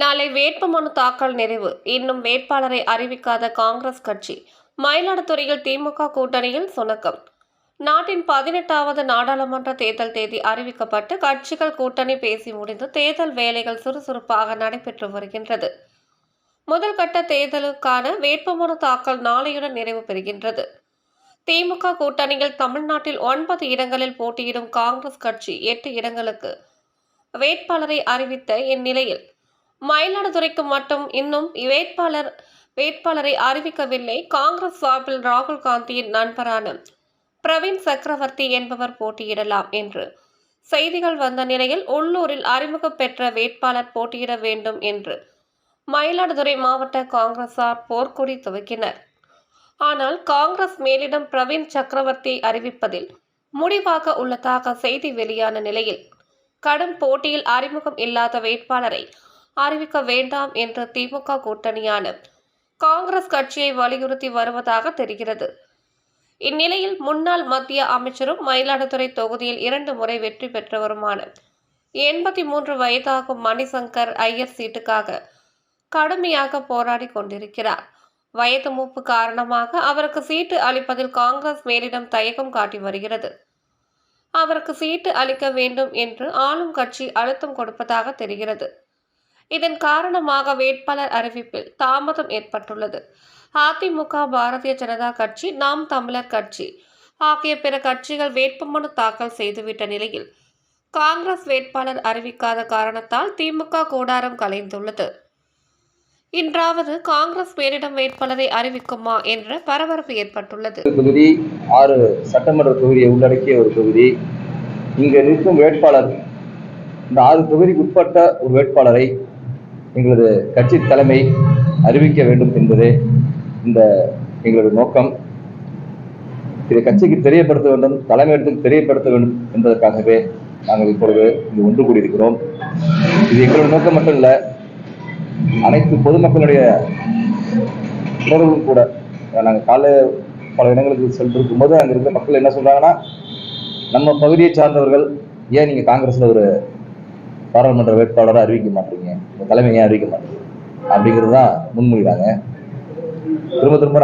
நாளை வேட்புமனு தாக்கல் நிறைவு. இன்னும் வேட்பாளரை அறிவிக்காத காங்கிரஸ் கட்சி. மயிலாடுதுறையில் திமுக கூட்டணியில் சுணக்கம். நாட்டின் பதினெட்டாவது நாடாளுமன்ற தேர்தல் தேதி அறிவிக்கப்பட்டு கட்சிகள் கூட்டணி பேசி முடிந்து தேர்தல் வேலைகள் சுறுசுறுப்பாக நடைபெற்று வருகின்றது. முதல் கட்ட தேர்தலுக்கான வேட்புமனு தாக்கல் நாளையுடன் நிறைவு பெறுகின்றது. திமுக கூட்டணியில் தமிழ்நாட்டில் ஒன்பது இடங்களில் போட்டியிடும் காங்கிரஸ் கட்சி எட்டு இடங்களுக்கு. வேட்பாளரை அறிவித்த இந்நிலையில் மயிலாடுதுறைக்கு மட்டும் இன்னும் வேட்பாளர் வேட்பாளரை அறிவிக்கவில்லை. காங்கிரஸ் சார்பில் ராகுல் காந்தியின் நண்பரான பிரவீன் சக்கரவர்த்தி என்பவர் போட்டியிடலாம் என்று. செய்திகள் வந்த நிலையில் உள்ளூரில் அறிமுகம் பெற்ற வேட்பாளர் போட்டியிட வேண்டும் என்று மயிலாடுதுறை மாவட்ட காங்கிரசார் போர்க்கொடி துவக்கினர். ஆனால் காங்கிரஸ் மேலிடம் பிரவீன் சக்கரவர்த்தி அறிவிப்பதில் முடிவாக உள்ளதாக செய்தி வெளியான நிலையில் கடும் போட்டியில் அறிமுகம் இல்லாத வேட்பாளரை அறிவிக்க வேண்டாம் என்று திமுக கூட்டணியான காங்கிரஸ் கட்சியை வலியுறுத்தி வருவதாக தெரிகிறது. இந்நிலையில் முன்னாள் மத்திய அமைச்சரும் மயிலாடுதுறை தொகுதியில் இரண்டு முறை வெற்றி பெற்றவருமான எண்பத்தி மூன்று வயதாகும் மணிசங்கர் ஐயர் சீட்டுக்காக கடுமையாக போராடி கொண்டிருக்கிறார். வயது மூப்பு காரணமாக அவருக்கு சீட்டு அளிப்பதில் காங்கிரஸ் மேலிடம் தயக்கம் காட்டி வருகிறது. அவருக்கு சீட்டு அளிக்க வேண்டும் என்று ஆளும் கட்சி அழுத்தம் கொடுப்பதாக தெரிகிறது. இதன் காரணமாக வேட்பாளர் அறிவிப்பில் தாமதம் ஏற்பட்டுள்ளது. அதிமுக பாரதிய ஜனதா கட்சி நாம் தமிழர் கட்சி ஆகிய பிற கட்சிகள் வேட்புமனு தாக்கல் செய்துவிட்ட நிலையில் காங்கிரஸ் வேட்பாளர் அறிவிக்காத காரணத்தால் திமுக கூடாரம் கலைந்துள்ளது. இன்றாவது காங்கிரஸ் பேரிடம் வேட்பாளரை அறிவிக்குமா என்ற பரபரப்பு ஏற்பட்டுள்ளது. தொகுதி ஆறு சட்டமன்ற தொகுதியை உள்ளடக்கிய ஒரு தொகுதி. இங்கு நிற்கும் வேட்பாளர் இந்த ஆறு தொகுதிக்கு உட்பட்ட ஒரு வேட்பாளரை எங்களது கட்சி தலைமை அறிவிக்க வேண்டும் என்பதே இந்த எங்களது நோக்கம். இதை கட்சிக்கு தெரியப்படுத்த வேண்டும் தலைமையிடத்துக்கு தெரியப்படுத்த வேண்டும் என்பதற்காகவே நாங்கள் இப்பொழுது இங்கு ஒன்று கூடியிருக்கிறோம். இது எங்களோட நோக்கம் மட்டும் இல்லை அனைத்து பொதுமக்களுடைய உணர்வும் கூட. நாங்கள் காலை பல இடங்களுக்கு சென்றிருக்கும் போது அங்கே மக்கள் என்ன சொல்றாங்கன்னா நம்ம பகுதியை சார்ந்தவர்கள் ஏன் நீங்க காங்கிரஸ்ல ஒரு பாராளுமன்ற வேட்பாளரை அறிவிக்க மாட்டீங்க. உங்க தலைமை ஏன் அறிவிக்க மாட்டீங்க? அப்படிங்கிறது தான் முன்மொழிகிறாங்க திரும்ப திரும்ப